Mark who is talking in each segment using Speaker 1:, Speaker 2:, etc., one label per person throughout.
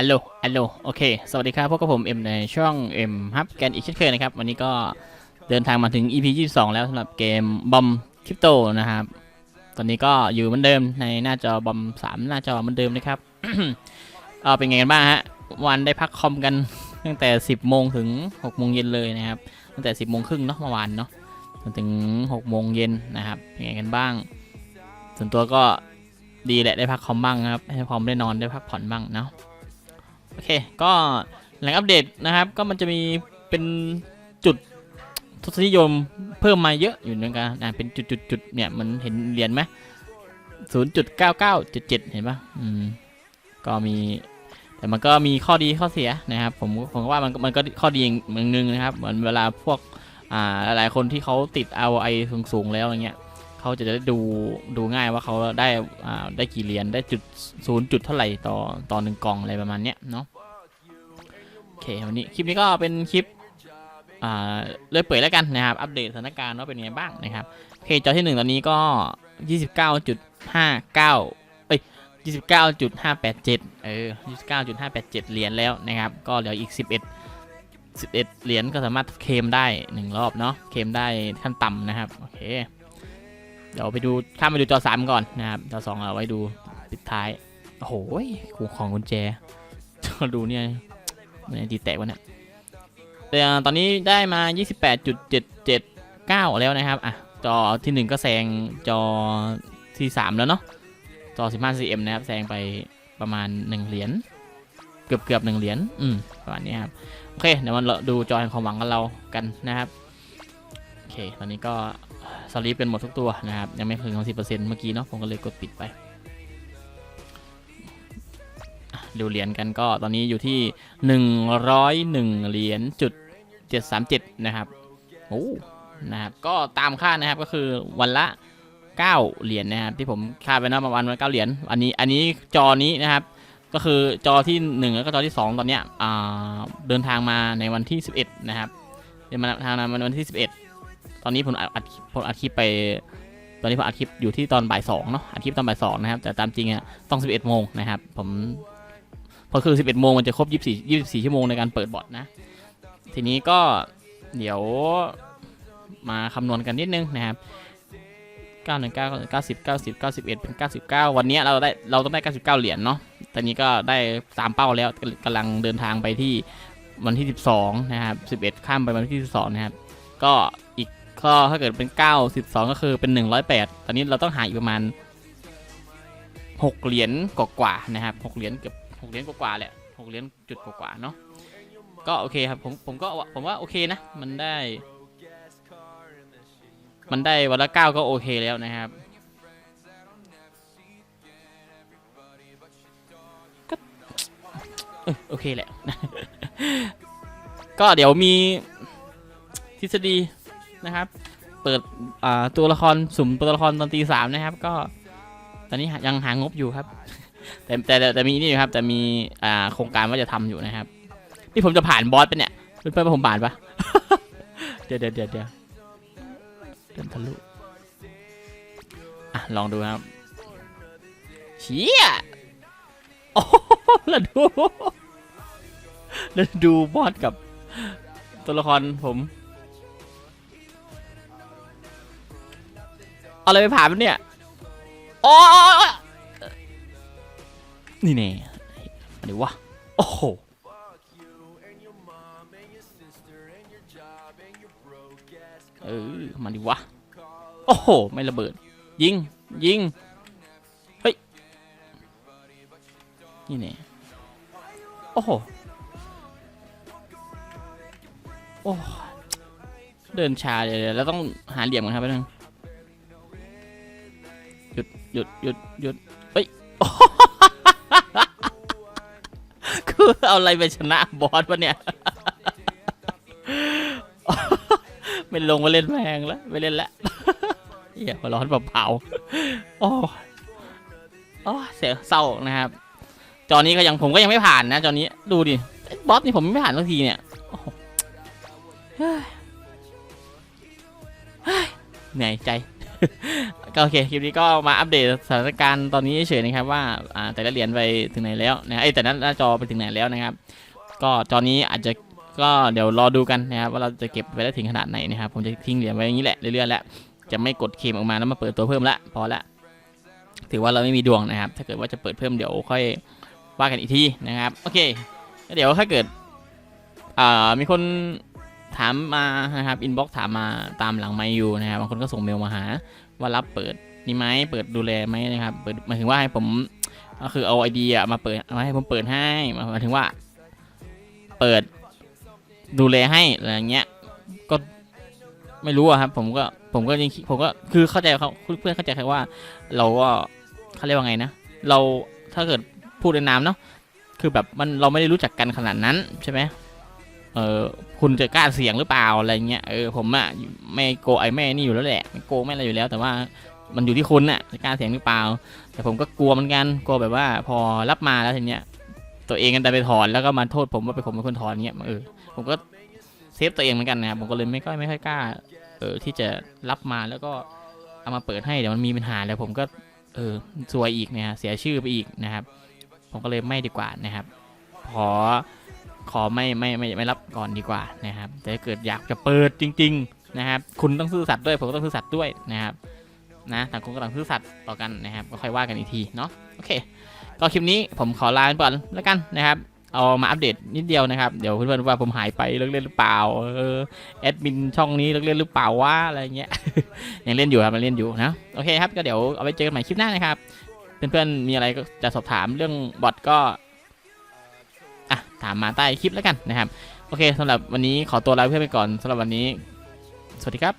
Speaker 1: อัลโหลอัลโหลโอเค สวัสดีครับ พบกับผม เอ็มในช่องเอ็มฮับแกนอีกเช่นเคยนะครับ วันนี้ก็เดินทางมาถึง EP 22 แล้วสำหรับเกมบอมคริปโตนะครับ ตอนนี้ก็อยู่เหมือนเดิมในหน้าจอบอม3 หน้าจอเหมือนเดิมนะครับเออเป็นไงกันบ้างฮะ วันได้พักคอมกันตั้งแต่ 10 โมงถึง 6 โมงเย็นเลยนะครับ ตั้งแต่ 10 โมงครึ่งเนาะเมื่อวานเนาะจนถึง 6 โมงเย็นนะครับเป็นไงกันบ้าง ส่วนตัวก็ดีแหละได้พักคอมบ้างครับ ให้คอมได้นอนได้พักผ่อนบ้างเนาะ โอเค ก็แหล่งอัปเดตนะครับ ก็มันจะมีเป็นจุดทศนิยมเพิ่มมาเยอะอยู่เหมือนกันนะเป็นจุดๆๆเนี่ยมันเห็นเหรียญไหมศูนย์จุดเก้าเก้าจุดเจ็ดเห็นปะอืม ก็มี แต่มันก็มีข้อดีข้อเสียนะครับ ผมผมว่ามันมันก็ข้อดีอย่างหนึ่งนะครับ เหมือนเวลาพวกอ่าหลายคนที่เขาติด ROI สูงๆแล้วอย่างเงี้ยเขาจะได้ดูดูง่ายว่าเขาได้อ่าได้กี่เหรียญได้จุดศูนย์จุดเท่าไหร่ต่อต่อหนึ่งกล่องอะไรประมาณเนี้ยเนาะ วันนี้คลิปนี้ก็เป็นคลิปเลยเปิดแล้วกันนะครับ อัปเดตสถานการณ์ว่าเป็นยังไงบ้างนะครับโอเคจอที่หนึ่งตอนนี้ก็ 29.59 เอ้ย 29.587 เออ 29.587 เหรียญแล้วนะครับ ก็เหลืออีก 11 11 เหรียญก็สามารถเคมได้ 1 รอบเนาะ เคมได้ขั้นต่ำนะครับ โอเค เดี๋ยวไปดู ข้ามไปดูจอ 3 ก่อนนะครับ จอ 2 เอาไว้ดูปิดท้าย โอ้โหของกุญแจก็ดูเนี่ย มันดีแตกวะเนี่ยแต่ตอนนี้ได้มา 28.779 แล้วนะครับ อะ จอที่ 1 ก็แซงจอที่ 3 แล้วเนาะ จอ 15 cm นะครับ แซงไปประมาณ 1 เหรียญ เกือบเกือบหนึ่งเหรียญ อืม ประมาณนี้ครับ โอเค เดี๋ยวมันดูจอแห่งความหวังกันเรากันนะครับ โอเค ตอนนี้ก็สลีปเป็นหมดทุกตัวนะครับ ยังไม่ถึง10%เมื่อกี้เนาะ ผมก็เลยกดปิดไป ดูเหรียญกันก็ตอนนี้อยู่ที่ 101เหรียญจุด737 นะครับโอ้นะครับก็ตามคาดนะครับก็คือวันละ 9 เหรียญนะครับที่ผมคาดไว้นะประมาณวัน9เหรียญอันนี้อันนี้จอนี้นะครับ ก็คือจอที่ 1 แล้วก็จอที่ 2 ตอนเนี้ยเดินทางมาในวันที่ 11 นะครับเดินมาทางมาในวันที่ 11 ตอนนี้ผมอัดผมอัดคลิปไปตอนนี้ผมอัดคลิปอยู่ที่ตอนบ่ายสองเนาะอัดคลิปตอนบ่ายสองนะครับ แต่ตามจริงอะต้อง11โมงนะครับ ผม พอคือ 11 โมงมันจะครบ 24 24 ชั่วโมงในการเปิดบอทนะ ทีนี้ก็เดี๋ยวมาคำนวณกันนิดนึงนะครับ919 90 90 91เป็น99 วันนี้เราได้เราต้องได้ 99 เหรียญเนาะ ตอนนี้ก็ได้ตามเป้าแล้วกำลังเดินทางไปที่วันที่ 12 นะครับ 11 ข้ามไปวันที่ 12 นะครับ ก็อีกก็ถ้าเกิดเป็น 9 12 ก็คือเป็น 108 ตอนนี้เราต้องหาอีกประมาณ 6 เหรียญกว่าๆนะครับ 6 เหรียญเกือบ 6เหรียญกว่าๆแหละ6เหรียญจุดกว่าๆเนาะก็โอเคครับผมผมก็ผมว่าโอเคนะ มันได้ มันได้วันละเก้าก็โอเคแล้วนะครับ ก็โอเคแหละ ก็เดี๋ยวมีทฤษฎีนะครับ เปิดตัวละครสุ่มตัวละครตอนตีสามนะครับ ก็ตอนนี้ยังหางบอยู่ครับ แต่แต่แต่แต่มีนี่อยู่ครับ แต่มีอ่าโครงการว่าจะทำอยู่นะครับ นี่ผมจะผ่านบอสไปเนี่ยเป็นไปว่าผมผ่านปะเดี๋ยวเดี๋ยวเดี๋ยวเดี๋ยวเดินทะลุอะลองดูครับเชี่ยโอ้โหแล้วดูแล้วดูบอสกับตัวละครผมเอาอะไรไปผ่านมันเนี่ยอ้ย นี่แน่มาดิวะ โอ้โหเออมาดิวะ โอ้โห ไม่ระเบิด ยิง ยิง เฮ้ย นี่เนี่ยโอ้โห โอ้ เดินชาเลยแล้วต้องหาเหลี่ยมกันครับแป๊บนึงหยุด หยุด หยุด หยุด เอาอะไรไปชนะบอสวะเนี่ย ไม่ลงมาเล่นแพงแล้วไม่เล่นแล้วเหี้ยหัวร้อนเผาๆโอ้โอ้เสียเศร้านะครับ จอนี้ก็ยังผมก็ยังไม่ผ่านนะจอนี้ดูดิบอสนี่ผมไม่ผ่านสักทีเนี่ยโอ้โหเฮ้ยเฮ้ยเหนื่อยใจ ก็โอเคคลิปนี้ก็มาอัปเดตสถานการณ์ตอนนี้เฉยๆนะครับว่าแต่ละเหรียญไปถึงไหนแล้วนะไอ้แต่นั้นหน้าจอไปถึงไหนแล้วนะครับ ก็จอนี้อาจจะก็เดี๋ยวรอดูกันนะครับว่าเราจะเก็บไปได้ถึงขนาดไหนนะครับผมจะทิ้งเหรียญไว้อย่างนี้แหละเรื่อยๆแล้วจะไม่กดเคมออกมาแล้วมาเปิดตัวเพิ่มละพอละถือว่าเราไม่มีดวงนะครับ ถ้าเกิดว่าจะเปิดเพิ่มเดี๋ยวค่อยว่ากันอีกทีนะครับโอเคเดี๋ยวถ้าเกิดอ่ามีคน ถามมานะครับอินบ็อกถามมาตามหลังไมอยู่นะครับบางคนก็ส่งเมลมาหา ว่ารับเปิดนี่ไหมเปิดดูแลไหมนะครับเปิดหมายถึงว่าให้ผมก็คือเอาไอเดียมาเปิดมาให้ผมเปิดให้หมายถึงว่า เปิดดูแลให้อะไรเงี้ยก็ไม่รู้อะครับ ผมก็ผมก็ยังผมก็คือเข้าใจเขาเพื่อนเข้าใจแค่ว่า เราก็เขาเรียกว่าไงนะ เราถ้าเกิดพูดในนามเนาะคือแบบมันเราไม่ได้รู้จักกันขนาดนั้นใช่ไหม เออคุณจะกล้าเสี่ยงหรือเปล่าอะไรเงี้ยเออผมอะไม่โกไอแม่นี่อยู่แล้วแหละไม่โกไม่อะไรอยู่แล้ว แต่ว่ามันอยู่ที่คุณน่ะจะกล้าเสี่ยงหรือเปล่า แต่ผมก็กลัวเหมือนกันกลัวแบบว่าพอรับมาแล้วทีเนี้ยตัวเองกันแต่ไปถอนแล้วก็มาโทษผมว่าเป็นผมเป็นคนถอนเงี้ยเออผมก็เซฟตัวเองเหมือนกันนะครับผมก็เลยไม่ค่อยไม่ค่อยกล้าเออที่จะรับมาแล้วก็เอามาเปิดให้เดี๋ยวมันมีปัญหาแล้วผมก็เออซวยอีกนะฮะเสียชื่อไปอีกนะครับ ผมก็เลยไม่ดีกว่านะครับขอ ขอไม่ไม่ไม่ไม่รับก่อนดีกว่านะครับแต่เกิดอยากจะเปิดจริง ๆนะครับ คุณต้องซื่อสัตย์ด้วยผมก็ต้องซื่อสัตย์ด้วยนะครับนะต่างคนก็ต่างซื่อสัตย์ต่อกันนะครับก็ค่อยว่ากันอีกทีเนาะโอเค ก็คลิปนี้ผมขอลาไปก่อนแล้วกันนะครับเอามาอัปเดตนิดเดียวนะครับ เดี๋ยวเพื่อนๆว่าผมหายไปเลิกเล่นหรือเปล่าเออแอดมินช่องนี้เลิกเล่นหรือเปล่าวะอะไรเงี้ยยังเล่นอยู่ครับยังเล่นอยู่นะโอเคครับก็เดี๋ยวเอาไปเจอกันใหม่คลิปหน้านะครับเพื่อนๆมีอะไรก็จะสอบถามเรื่องบอทก็ อะถามมาใต้คลิปแล้วกันนะครับ โอเคสำหรับวันนี้ขอตัวลาเพื่อนไปก่อนสำหรับวันนี้ สวัสดีครับ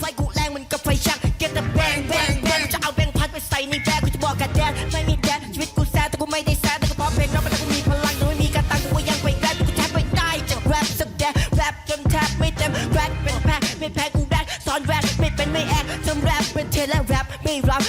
Speaker 2: ไฟกูแรงมันกับไฟชัก Get the bang bang bang จะเอาแบงพัดไปใส่ในแบกกูจะบอกกันแดนไม่มีแดนชีวิตกูแซดแต่กูไม่ได้แซดแต่ก็พราะเพลงรักมันกูมีพลังแต่ไม่มีการตังกูยังไปแรปกูแทบไปได้จากแรปสักแดนแรปจนแทบไม่เต็มแรปเป็นแพ้ไม่แพ้กูแรปสอนแรปไม่เป็นไม่แอคทำแรปเป็นเทเลแรปไม่รับ